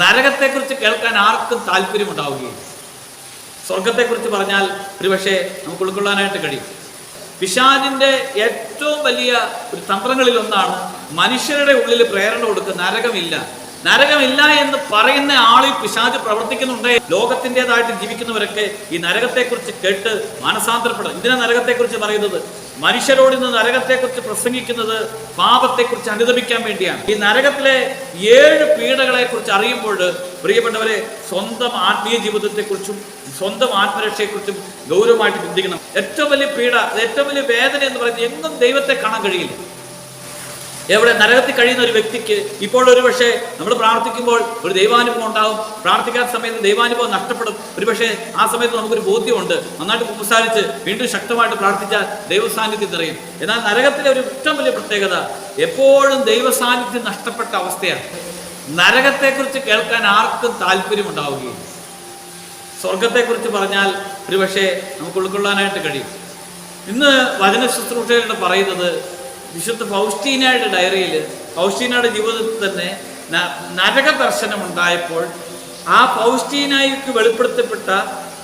നരകത്തെക്കുറിച്ച് കേൾക്കാൻ ആർക്കും താല്പര്യമുണ്ടാവുകയില്ല. സ്വർഗത്തെക്കുറിച്ച് പറഞ്ഞാൽ ഒരുപക്ഷെ നമുക്ക് ഉൾക്കൊള്ളാനായിട്ട് കഴിയും. പിശാചിന്റെ ഏറ്റവും വലിയ ഒരു തന്ത്രങ്ങളിൽ ഒന്നാണ് മനുഷ്യരുടെ ഉള്ളിൽ പ്രേരണ കൊടുക്കുക നരകമില്ല. നരകമില്ല എന്ന് പറയുന്ന ആളിൽ പിശാജ് പ്രവർത്തിക്കുന്നുണ്ട്. ലോകത്തിന്റെതായിട്ട് ജീവിക്കുന്നവരൊക്കെ ഈ നരകത്തെക്കുറിച്ച് കേട്ട് മാനസാന്തരപ്പെടും. ഇതിനാ നരകത്തെക്കുറിച്ച് പറയുന്നത്? മനുഷ്യരോട് ഇന്ന് നരകത്തെക്കുറിച്ച് പ്രസംഗിക്കുന്നത് പാപത്തെക്കുറിച്ച് അനുദപിക്കാൻ വേണ്ടിയാണ്. ഈ നരകത്തിലെ ഏഴ് പീഡകളെ കുറിച്ച് അറിയുമ്പോൾ പ്രിയപ്പെട്ടവരെ സ്വന്തം ആത്മീയ ജീവിതത്തെക്കുറിച്ചും സ്വന്തം ആത്മരക്ഷയെക്കുറിച്ചും ഗൗരവമായിട്ട് ചിന്തിക്കണം. ഏറ്റവും വലിയ പീഡ ഏറ്റവും വലിയ വേദന എന്ന് പറയുന്നത് എങ്ങും ദൈവത്തെ കാണാൻ കഴിയില്ല. എവിടെ നരകത്തിൽ കഴിയുന്ന ഒരു വ്യക്തിക്ക് ഇപ്പോൾ ഒരു പക്ഷേ നമ്മൾ പ്രാർത്ഥിക്കുമ്പോൾ ഒരു ദൈവാനുഭവം ഉണ്ടാവും. പ്രാർത്ഥിക്കാത്ത സമയത്ത് ദൈവാനുഭവം നഷ്ടപ്പെടും. ഒരു പക്ഷേ ആ സമയത്ത് നമുക്കൊരു ബോധ്യമുണ്ട്. നന്നായിട്ട് ഉപസാരിച്ച് വീണ്ടും ശക്തമായിട്ട് പ്രാർത്ഥിച്ചാൽ ദൈവസാന്നിധ്യം നിറയും. എന്നാൽ നരകത്തിലെ ഒരു ഏറ്റവും വലിയ പ്രത്യേകത എപ്പോഴും ദൈവസാന്നിധ്യം നഷ്ടപ്പെട്ട അവസ്ഥയാണ്. നരകത്തെക്കുറിച്ച് കേൾക്കാൻ ആർക്കും താല്പര്യമുണ്ടാവുകയും സ്വർഗത്തെക്കുറിച്ച് പറഞ്ഞാൽ ഒരുപക്ഷെ നമുക്ക് ഉൾക്കൊള്ളാനായിട്ട് കഴിയും. ഇന്ന് വചന ശുശ്രൂഷകളുടെ പറയുന്നത് വിശുദ്ധ ഫൗസ്റ്റീനയുടെ ഡയറിയിൽ ഫൗസ്റ്റീനയുടെ ജീവിതത്തിൽ തന്നെ നരക ദർശനം ഉണ്ടായപ്പോൾ ആ ഫൗസ്റ്റീനായിക്ക് വെളിപ്പെടുത്തപ്പെട്ട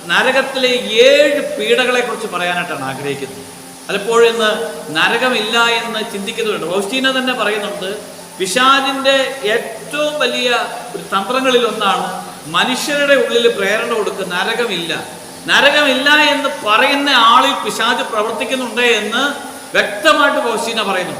നരകത്തിലെ ഏഴ് പീഡകളെക്കുറിച്ച് പറയാനായിട്ടാണ് ആഗ്രഹിക്കുന്നത്. പലപ്പോഴും ഇന്ന് നരകമില്ല എന്ന് ചിന്തിക്കുന്നുണ്ട്. ഫൗസ്റ്റീന തന്നെ പറയുന്നുണ്ട് പിശാജിന്റെ ഏറ്റവും വലിയ ഒരു തന്ത്രങ്ങളിൽ ഒന്നാണ് മനുഷ്യരുടെ ഉള്ളിൽ പ്രേരണ കൊടുക്കുക. നരകമില്ല. നരകമില്ല എന്ന് പറയുന്ന ആളിൽ പിശാജ് പ്രവർത്തിക്കുന്നുണ്ട് എന്ന് വ്യക്തമായിട്ട് ഫൗസ്റ്റീന പറയുന്നു.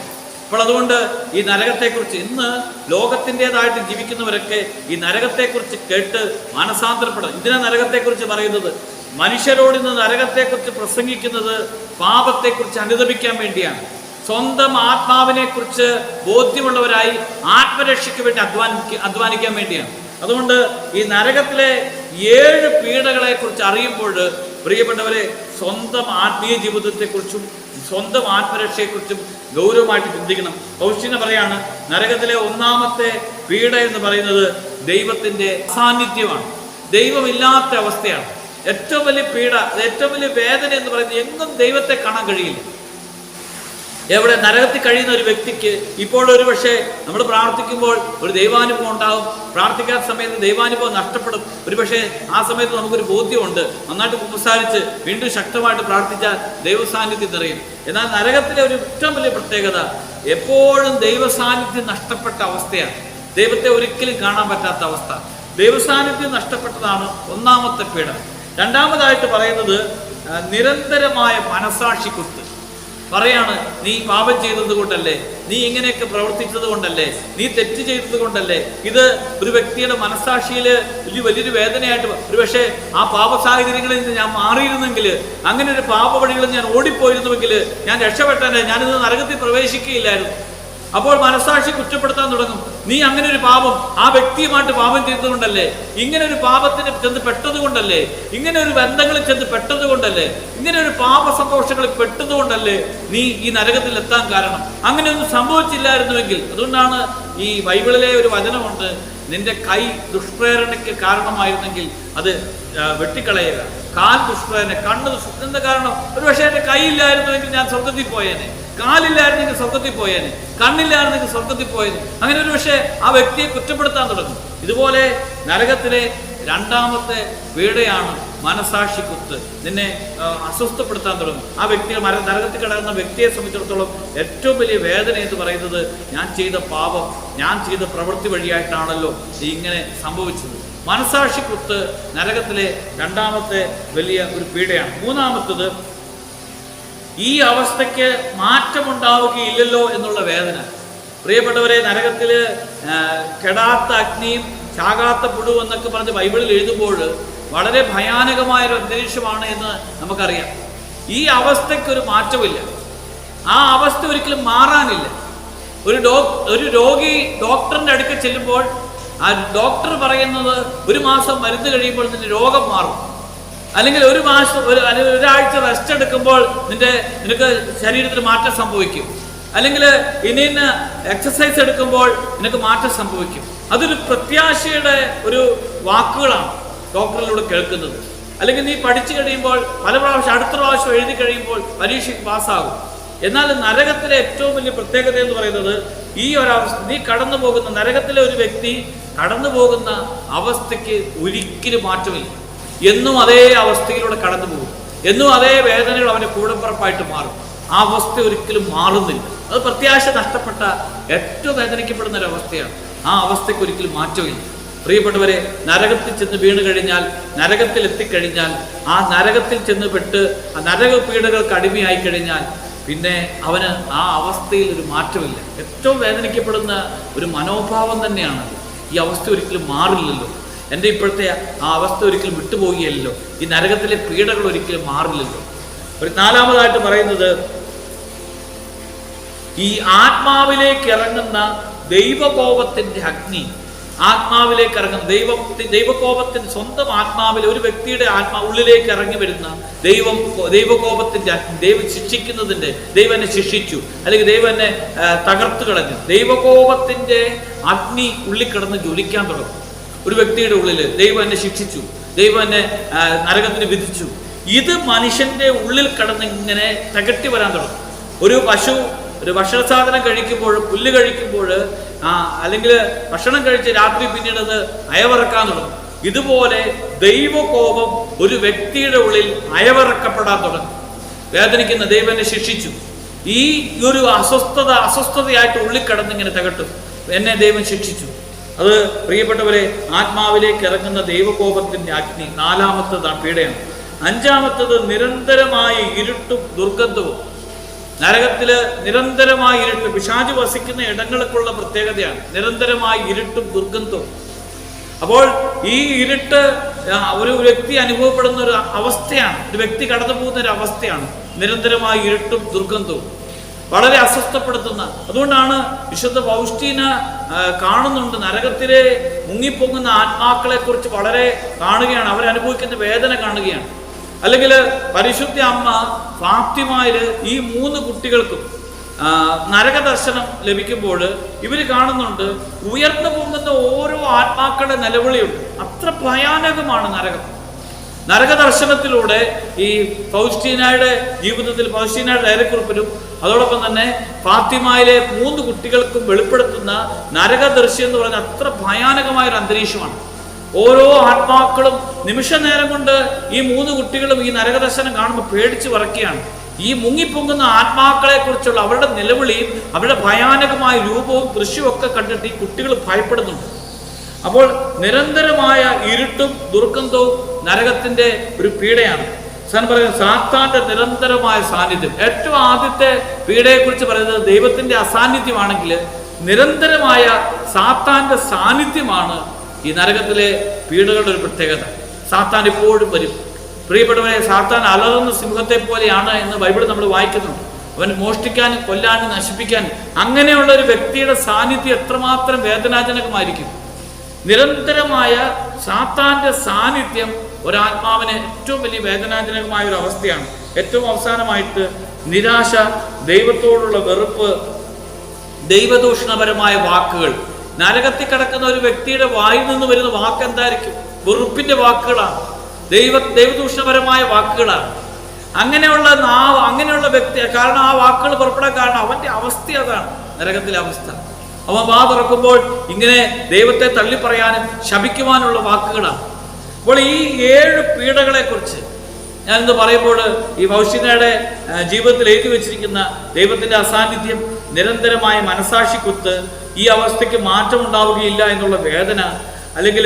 അപ്പോൾ അതുകൊണ്ട് ഈ നരകത്തെക്കുറിച്ച് ഇന്ന് ലോകത്തിന്റെതായിട്ട് ജീവിക്കുന്നവരൊക്കെ ഈ നരകത്തെക്കുറിച്ച് കേട്ട് മാനസാന്തരപ്പെടും. ഇതിനെ നരകത്തെക്കുറിച്ച് പറയുന്നത്? മനുഷ്യരോട് ഇന്ന് നരകത്തെക്കുറിച്ച് പ്രസംഗിക്കുന്നത് പാപത്തെക്കുറിച്ച് അനുദപിക്കാൻ വേണ്ടിയാണ്. സ്വന്തം ആത്മാവിനെ കുറിച്ച് ബോധ്യമുള്ളവരായി ആത്മരക്ഷയ്ക്ക് വേണ്ടി അധ്വാനിക്ക അധ്വാനിക്കാൻ വേണ്ടിയാണ്. അതുകൊണ്ട് ഈ നരകത്തിലെ ഏഴ് പീഡകളെ കുറിച്ച് അറിയുമ്പോൾ പ്രിയപ്പെട്ടവരെ സ്വന്തം ആത്മീയ ജീവിതത്തെക്കുറിച്ചും സ്വന്തം ആത്മരക്ഷയെക്കുറിച്ചും ഗൗരവമായിട്ട് ചിന്തിക്കണം. കൗശിന പറയാണ് നരകത്തിലെ ഒന്നാമത്തെ പീഡ എന്ന് പറയുന്നത് ദൈവത്തിന്റെ സാന്നിധ്യമാണ്. ദൈവമില്ലാത്ത അവസ്ഥയാണ്. ഏറ്റവും വലിയ പീഡ ഏറ്റവും വലിയ വേദന എന്ന് പറയുന്നത് എങ്ങും ദൈവത്തെ കാണാൻ കഴിയില്ല. എവിടെ നരകത്തിൽ കഴിയുന്ന ഒരു വ്യക്തിക്ക് ഇപ്പോൾ ഒരു പക്ഷേ നമ്മൾ പ്രാർത്ഥിക്കുമ്പോൾ ഒരു ദൈവാനുഭവം ഉണ്ടാവും. പ്രാർത്ഥിക്കാത്ത സമയത്ത് ദൈവാനുഭവം നഷ്ടപ്പെടും. ഒരു പക്ഷേ ആ സമയത്ത് നമുക്കൊരു ബോധ്യമുണ്ട്. നന്നായിട്ട് കുമ്പസാരിച്ച് വീണ്ടും ശക്തമായിട്ട് പ്രാർത്ഥിച്ചാൽ ദൈവസാന്നിധ്യം നിറയും. എന്നാൽ നരകത്തിലെ ഒരു ഏറ്റവും വലിയ പ്രത്യേകത എപ്പോഴും ദൈവസാന്നിധ്യം നഷ്ടപ്പെട്ട അവസ്ഥയാണ്. ദൈവത്തെ ഒരിക്കലും കാണാൻ പറ്റാത്ത അവസ്ഥ. ദൈവസാന്നിധ്യം നഷ്ടപ്പെട്ടതാണ് ഒന്നാമത്തെ പീഡ രണ്ടാമതായിട്ട് പറയുന്നത് നിരന്തരമായ മനസാക്ഷി കുത്ത് പറയാണ് നീ പാപം ചെയ്തത് കൊണ്ടല്ലേ? നീ ഇങ്ങനെയൊക്കെ പ്രവർത്തിച്ചത് കൊണ്ടല്ലേ? നീ തെറ്റ് ചെയ്തത് കൊണ്ടല്ലേ? ഇത് ഒരു വ്യക്തിയുടെ മനസ്സാക്ഷിയിൽ വലിയ വലിയൊരു വേദനയായിട്ട് ഒരു പക്ഷേ ആ പാപ സാഹചര്യങ്ങളിൽ നിന്ന് ഞാൻ മാറിയിരുന്നെങ്കിൽ അങ്ങനെ ഒരു പാപ വഴികളിൽ ഞാൻ ഓടിപ്പോയിരുന്നുവെങ്കിൽ ഞാൻ രക്ഷപ്പെട്ടനെ. ഞാനിത് നരകത്തിൽ പ്രവേശിക്കുകയില്ലായിരുന്നു. അപ്പോൾ മനസ്സാക്ഷി കുറ്റപ്പെടുത്താൻ തുടങ്ങും. നീ അങ്ങനെ ഒരു പാപം ആ വ്യക്തിയുമായിട്ട് പാപം ചെയ്തതുകൊണ്ടല്ലേ? ഇങ്ങനെ ഒരു പാപത്തിന് ചെന്ന് പെട്ടതുകൊണ്ടല്ലേ? ഇങ്ങനെ ഒരു ബന്ധങ്ങളിൽ ചെന്ന് പെട്ടതുകൊണ്ടല്ലേ? ഇങ്ങനെ ഒരു പാപ സന്തോഷങ്ങളിൽ പെട്ടതുകൊണ്ടല്ലേ നീ ഈ നരകത്തിൽ എത്താൻ കാരണം? അങ്ങനെ ഒന്നും സംഭവിച്ചില്ലായിരുന്നുവെങ്കിൽ അതുകൊണ്ടാണ് ഈ ബൈബിളിലെ ഒരു വചനമുണ്ട് നിന്റെ കൈ ദുഷ്പ്രേരണയ്ക്ക് കാരണമായിരുന്നെങ്കിൽ അത് വെട്ടിക്കളയുക. കാൽ ദുഷ്ടനെ കണ്ണ് ദുഷ്ട എന്താ കാരണം? ഒരു പക്ഷേ എന്റെ കൈയില്ലായിരുന്നുവെങ്കിൽ ഞാൻ സ്വർഗത്തിൽ പോയേനെ. കാലില്ലായിരുന്നെങ്കിൽ സ്വർഗത്തിൽ പോയേനെ. കണ്ണില്ലായിരുന്നെങ്കിൽ സ്വർഗത്തിൽ പോയേനെ. അങ്ങനെ ഒരു പക്ഷേ ആ വ്യക്തിയെ കുറ്റപ്പെടുത്താൻ തുടങ്ങും. ഇതുപോലെ നരകത്തിലെ രണ്ടാമത്തെ വീടയാണ് മനസാക്ഷി കുത്ത്. നിന്നെ അസ്വസ്ഥപ്പെടുത്താൻ തുടങ്ങും. ആ വ്യക്തിയെ മര നരകത്തിൽ കിടക്കുന്ന വ്യക്തിയെ സംബന്ധിച്ചിടത്തോളം ഏറ്റവും വലിയ വേദന എന്ന് പറയുന്നത് ഞാൻ ചെയ്ത പാപം ഞാൻ ചെയ്ത പ്രവൃത്തി വഴിയായിട്ടാണല്ലോ ഇങ്ങനെ സംഭവിച്ചത്. മനസാക്ഷി കുത്ത് നരകത്തിലെ രണ്ടാമത്തെ വലിയ ഒരു പീഡയാണ്. മൂന്നാമത്തത് ഈ അവസ്ഥയ്ക്ക് മാറ്റമുണ്ടാവുകയില്ലല്ലോ എന്നുള്ള വേദന. പ്രിയപ്പെട്ടവരെ നരകത്തിൽ കെടാത്ത അഗ്നിയും ചാകാത്ത പുഴു എന്നൊക്കെ പറഞ്ഞ് ബൈബിളിൽ എഴുതുമ്പോൾ വളരെ ഭയാനകമായൊരു അന്തരീക്ഷമാണ് എന്ന് നമുക്കറിയാം. ഈ അവസ്ഥയ്ക്കൊരു മാറ്റമില്ല ആ അവസ്ഥ ഒരിക്കലും മാറാനില്ല. ഒരു ഡോ ഒരു രോഗി ഡോക്ടറിന്റെ അടുക്കൽ ചെല്ലുമ്പോൾ ആ ഡോക്ടർ പറയുന്നത് ഒരു മാസം മരുന്ന് കഴിയുമ്പോൾ നിന്റെ രോഗം മാറും. അല്ലെങ്കിൽ ഒരു മാസം ഒരു ഒരാഴ്ച റെസ്റ്റ് എടുക്കുമ്പോൾ നിന്റെ നിനക്ക് ശരീരത്തിൽ മാറ്റം സംഭവിക്കും. അല്ലെങ്കിൽ ഇനി എക്സസൈസ് എടുക്കുമ്പോൾ നിനക്ക് മാറ്റം സംഭവിക്കും. അതൊരു പ്രത്യാശയുടെ ഒരു വാക്കുകളാണ് ഡോക്ടറിലൂടെ കേൾക്കുന്നത്. അല്ലെങ്കിൽ നീ പഠിച്ചു കഴിയുമ്പോൾ പല പ്രാവശ്യം അടുത്ത പ്രാവശ്യം എഴുതി കഴിയുമ്പോൾ പരീക്ഷയ്ക്ക് പാസ്സാകും എന്നാൽ നരകത്തിലെ ഏറ്റവും വലിയ പ്രത്യേകത എന്ന് പറയുന്നത് ഈ ഒരവസ്ഥ നീ കടന്നു പോകുന്ന നരകത്തിലെ ഒരു വ്യക്തി കടന്നു പോകുന്ന അവസ്ഥയ്ക്ക് ഒരിക്കലും മാറ്റമില്ല. എന്നും അതേ അവസ്ഥയിലൂടെ കടന്നു പോകും. എന്നും അതേ വേദനകൾ അവന്റെ കൂടപ്പുറപ്പായിട്ട് മാറും. ആ അവസ്ഥ ഒരിക്കലും മാറുന്നില്ല. അത് പ്രത്യാശ നഷ്ടപ്പെട്ട ഏറ്റവും വേദനിക്കപ്പെടുന്ന ഒരു അവസ്ഥയാണ്. ആ അവസ്ഥയ്ക്ക് ഒരിക്കലും മാറ്റമില്ല. പ്രിയപ്പെട്ടവരെ നരകത്തിൽ ചെന്ന് വീണ് കഴിഞ്ഞാൽ നരകത്തിൽ എത്തിക്കഴിഞ്ഞാൽ ആ നരകത്തിൽ ചെന്ന് പെട്ട് ആ നരക പീഡകൾക്ക് അടിമയായി കഴിഞ്ഞാൽ പിന്നെ അവന് ആ അവസ്ഥയിൽ ഒരു മാറ്റമില്ല. ഏറ്റവും വേദനിക്കപ്പെടുന്ന ഒരു മനോഭാവം തന്നെയാണ് ഈ അവസ്ഥ ഒരിക്കലും മാറില്ലല്ലോ. എന്റെ ഇപ്പോഴത്തെ ആ അവസ്ഥ ഒരിക്കലും വിട്ടുപോകുകയല്ലോ ഈ നരകത്തിലെ പീഡകൾ ഒരിക്കലും മാറില്ലല്ലോ. ഒരു നാലാമതായിട്ട് പറയുന്നത് ഈ ആത്മാവിലേക്ക് ഇറങ്ങുന്ന ദൈവകോപത്തിന്റെ അഗ്നി ആത്മാവിലേക്ക് ഇറങ്ങുന്ന ദൈവ ദൈവകോപത്തിന് സ്വന്തം ആത്മാവിൽ ഒരു വ്യക്തിയുടെ ആത്മാ ഉള്ളിലേക്ക് ഇറങ്ങി വരുന്ന ദൈവം ദൈവകോപത്തിന്റെ അഗ്നി ദൈവം ശിക്ഷിക്കുന്നതിന്റെ ദൈവം എന്നെ ശിക്ഷിച്ചു. അല്ലെങ്കിൽ ദൈവം എന്നെ തകർത്തു കളഞ്ഞു. ദൈവകോപത്തിന്റെ അഗ്നി ഉള്ളിൽ കിടന്ന് ജ്വലിക്കാൻ തുടങ്ങും. ഒരു വ്യക്തിയുടെ ഉള്ളിൽ ദൈവം എന്നെ ശിക്ഷിച്ചു. ദൈവം എന്നെ നരകത്തിന് വിധിച്ചു. ഇത് മനുഷ്യന്റെ ഉള്ളിൽ കിടന്ന് ഇങ്ങനെ തകട്ടി വരാൻ തുടങ്ങും. ഒരു പശു ഒരു ഭക്ഷണ സാധനം കഴിക്കുമ്പോൾ പുല്ല് കഴിക്കുമ്പോൾ ആ അല്ലെങ്കിൽ ഭക്ഷണം കഴിച്ച് രാത്രി പിന്നീട് അത് അയവിറക്കാൻ തുടങ്ങും. ഇതുപോലെ ദൈവകോപം ഒരു വ്യക്തിയുടെ ഉള്ളിൽ അയവിറക്കപ്പെടാൻ തുടങ്ങും. വേദനിക്കുന്ന ദൈവനെ ശിക്ഷിച്ചു. ഈ ഒരു അസ്വസ്ഥത അസ്വസ്ഥതയായിട്ട് ഉള്ളിൽ കിടന്നിങ്ങനെ തകട്ടും. എന്നെ ദൈവം ശിക്ഷിച്ചു. അത് പ്രിയപ്പെട്ടവരെ ആത്മാവിലേക്ക് ഇറങ്ങുന്ന ദൈവകോപത്തിന്റെ അഗ്നി നാലാമത്തത് പീഡയാണ്. അഞ്ചാമത്തത് നിരന്തരമായ ഇരുട്ടും ദുർഗന്ധവും. നരകത്തിൽ നിരന്തരമായ ഇരുട്ട് പിശാജ് വസിക്കുന്ന ഇടങ്ങൾക്കുള്ള പ്രത്യേകതയാണ്. നിരന്തരമായ ഇരുട്ടും ദുർഗന്ധവും. അപ്പോൾ ഈ ഇരുട്ട് ഒരു വ്യക്തി അനുഭവപ്പെടുന്ന ഒരു അവസ്ഥയാണ് ഒരു വ്യക്തി കടന്നു പോകുന്ന ഒരു അവസ്ഥയാണ് നിരന്തരമായ ഇരുട്ടും ദുർഗന്ധവും. വളരെ അസ്വസ്ഥപ്പെടുത്തുന്ന അതുകൊണ്ടാണ് വിശുദ്ധ പൗഷ്ടീന കാണുന്നുണ്ട് നരകത്തിലെ മുങ്ങിപ്പൊങ്ങുന്ന ആത്മാക്കളെ കുറിച്ച് വളരെ കാണുകയാണ് അവരനുഭവിക്കുന്ന വേദന കാണുകയാണ്. അല്ലെങ്കിൽ പരിശുദ്ധ അമ്മ ഫാത്തിമായിൽ ഈ മൂന്ന് കുട്ടികൾക്കും നരക നരകദർശനം ലഭിക്കുമ്പോൾ ഇവർ കാണുന്നുണ്ട് ഉയർന്നു പോകുന്ന ഓരോ ആത്മാക്കളുടെ നിലവിളിയുണ്ട് അത്ര ഭയാനകമാണ് നരകം. നരകദർശനത്തിലൂടെ ഈ ഫൗസ്റ്റീനയുടെ ജീവിതത്തിൽ ഫൗസ്റ്റീനയുടെ ഡയറിക്കുറിപ്പിലും അതോടൊപ്പം തന്നെ ഫാത്തിമയിലെ മൂന്ന് കുട്ടികൾക്കും വെളിപ്പെടുത്തുന്ന നരകദർശി എന്ന് പറയുന്ന അത്ര ഭയാനകമായ ഒരു അന്തരീക്ഷമാണ്. ഓരോ ആത്മാക്കളും നിമിഷ നേരം കൊണ്ട് ഈ മൂന്ന് കുട്ടികളും ഈ നരകദർശനം കാണുമ്പോൾ പേടിച്ച് വറക്കുകയാണ് ഈ മുങ്ങിപ്പൊങ്ങുന്ന ആത്മാക്കളെ കുറിച്ചുള്ള അവരുടെ നിലവിളിയും അവരുടെ ഭയാനകമായ രൂപവും ദൃശ്യവും ഒക്കെ കണ്ടിട്ട് ഈ കുട്ടികൾ ഭയപ്പെടുന്നുണ്ട്. അപ്പോൾ നിരന്തരമായ ഇരുട്ടും ദുർഗന്ധവും നരകത്തിന്റെ ഒരു പീഡയാണ്. സാൻ പറയുന്നത് സാത്താന്റെ നിരന്തരമായ സാന്നിധ്യം. ഏറ്റവും ആദ്യത്തെ പീഡയെ കുറിച്ച് പറയുന്നത് ദൈവത്തിന്റെ അസാന്നിധ്യമാണെങ്കിൽ നിരന്തരമായ സാത്താന്റെ സാന്നിധ്യമാണ് ഈ നരകത്തിലെ പീഡകളുടെ ഒരു പ്രത്യേകത. സാത്താൻ ഇപ്പോഴും വരും. പ്രിയപ്പെട്ടവരെ സാത്താൻ അലറുന്ന സിംഹത്തെ പോലെയാണ് എന്ന് ബൈബിൾ നമ്മൾ വായിക്കുന്നുണ്ട്. അവൻ മോഷ്ടിക്കാനും കൊല്ലാനും നശിപ്പിക്കാനും അങ്ങനെയുള്ള ഒരു വ്യക്തിയുടെ സാന്നിധ്യം എത്രമാത്രം വേദനാജനകമായിരിക്കും. നിരന്തരമായ സാത്താന്റെ സാന്നിധ്യം ഒരാത്മാവിന് ഏറ്റവും വലിയ വേദനാജനകമായ ഒരു അവസ്ഥയാണ്. ഏറ്റവും അവസാനമായിട്ട് നിരാശ ദൈവത്തോടുള്ള വെറുപ്പ് ദൈവദൂഷണപരമായ വാക്കുകൾ നരകത്തിൽ കിടക്കുന്ന ഒരു വ്യക്തിയുടെ വായിൽ നിന്ന് വരുന്ന വാക്ക് എന്തായിരിക്കും? വെറുപ്പിന്റെ വാക്കുകളാണ്. ദൈവ ദൈവദൂഷണപരമായ വാക്കുകളാണ്. അങ്ങനെയുള്ള നാവ് അങ്ങനെയുള്ള വ്യക്തി കാരണം ആ വാക്കുകൾ പുറപ്പെടാൻ കാരണം അവന്റെ അവസ്ഥ അതാണ്. നരകത്തിലെ അവസ്ഥ. അവൻ വാ തുറക്കുമ്പോൾ ഇങ്ങനെ ദൈവത്തെ തള്ളിപ്പറയാനും ശപിക്കുവാനുള്ള വാക്കുകളാണ്. അപ്പോൾ ഈ ഏഴ് പീഡകളെ കുറിച്ച് ഞാനിന്ന് പറയുമ്പോൾ ഈ ഭൗഷ്യനയുടെ ജീവിതത്തിൽ ഏറ്റുവെച്ചിരിക്കുന്ന വെച്ചിരിക്കുന്ന ദൈവത്തിന്റെ അസാന്നിധ്യം നിരന്തരമായ മനസാക്ഷിക്കുത്ത് ഈ അവസ്ഥയ്ക്ക് മാറ്റമുണ്ടാവുകയില്ല എന്നുള്ള വേദന അല്ലെങ്കിൽ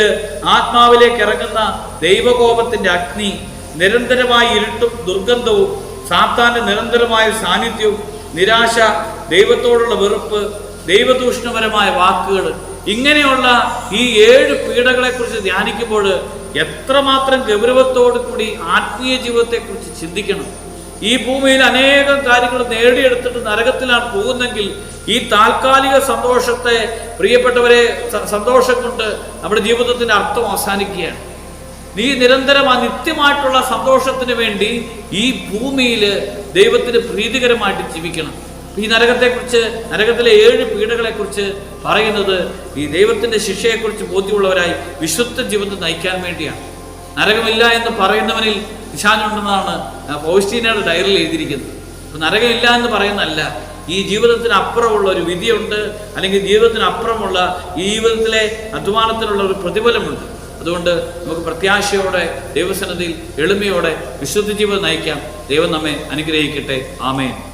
ആത്മാവിലേക്ക് ഇറങ്ങുന്ന ദൈവകോപത്തിന്റെ അഗ്നി നിരന്തരമായ ഇരുട്ടും ദുർഗന്ധവും സാത്താന്റെ നിരന്തരമായ സാന്നിധ്യവും നിരാശ ദൈവത്തോടുള്ള വെറുപ്പ് ദൈവദൂഷണപരമായ വാക്കുകൾ ഇങ്ങനെയുള്ള ഈ ഏഴ് പീഡകളെ കുറിച്ച് ധ്യാനിക്കുമ്പോൾ എത്രമാത്രം ഗൗരവത്തോടു കൂടി ആത്മീയ ജീവിതത്തെക്കുറിച്ച് ചിന്തിക്കണം. ഈ ഭൂമിയിൽ അനേകം കാര്യങ്ങൾ നേടിയെടുത്തിട്ട് നരകത്തിലാണ് പോകുന്നെങ്കിൽ ഈ താൽക്കാലിക സന്തോഷത്തെ പ്രിയപ്പെട്ടവരെ സന്തോഷം കൊണ്ട് നമ്മുടെ ജീവിതത്തിന്റെ അർത്ഥം അവസാനിക്കുകയാണ്. നീ നിരന്തരം ആ നിത്യമായിട്ടുള്ള സന്തോഷത്തിന് വേണ്ടി ഈ ഭൂമിയിൽ ദൈവത്തിന് പ്രീതികരമായിട്ട് ജീവിക്കണം. ഈ നരകത്തെക്കുറിച്ച് നരകത്തിലെ ഏഴ് പീഡകളെക്കുറിച്ച് പറയുന്നത് ഈ ദൈവത്തിന്റെ ശിക്ഷയെക്കുറിച്ച് ബോധ്യമുള്ളവരായി വിശുദ്ധ ജീവിതം നയിക്കാൻ വേണ്ടിയാണ്. നരകമില്ല എന്ന് പറയുന്നവനിൽ നിശാനുണ്ടെന്നാണ് പൗസ്റ്റീനയുടെ ഡയറിയിൽ എഴുതിയിരിക്കുന്നത്. അപ്പൊ നരകമില്ല എന്ന് പറയുന്നതല്ല. ഈ ജീവിതത്തിന് അപ്പുറമുള്ള ഒരു വിധിയുണ്ട് അല്ലെങ്കിൽ ജീവിതത്തിന് അപ്പുറമുള്ള ഈ ജീവിതത്തിലെ അധ്വാനത്തിനുള്ള ഒരു പ്രതിഫലമുണ്ട്. അതുകൊണ്ട് നമുക്ക് പ്രത്യാശയോടെ ദൈവസന്നതിയിൽ എളിമയോടെ വിശുദ്ധ ജീവിതം നയിക്കാം. ദൈവം നമ്മെ അനുഗ്രഹിക്കട്ടെ. ആമേൻ.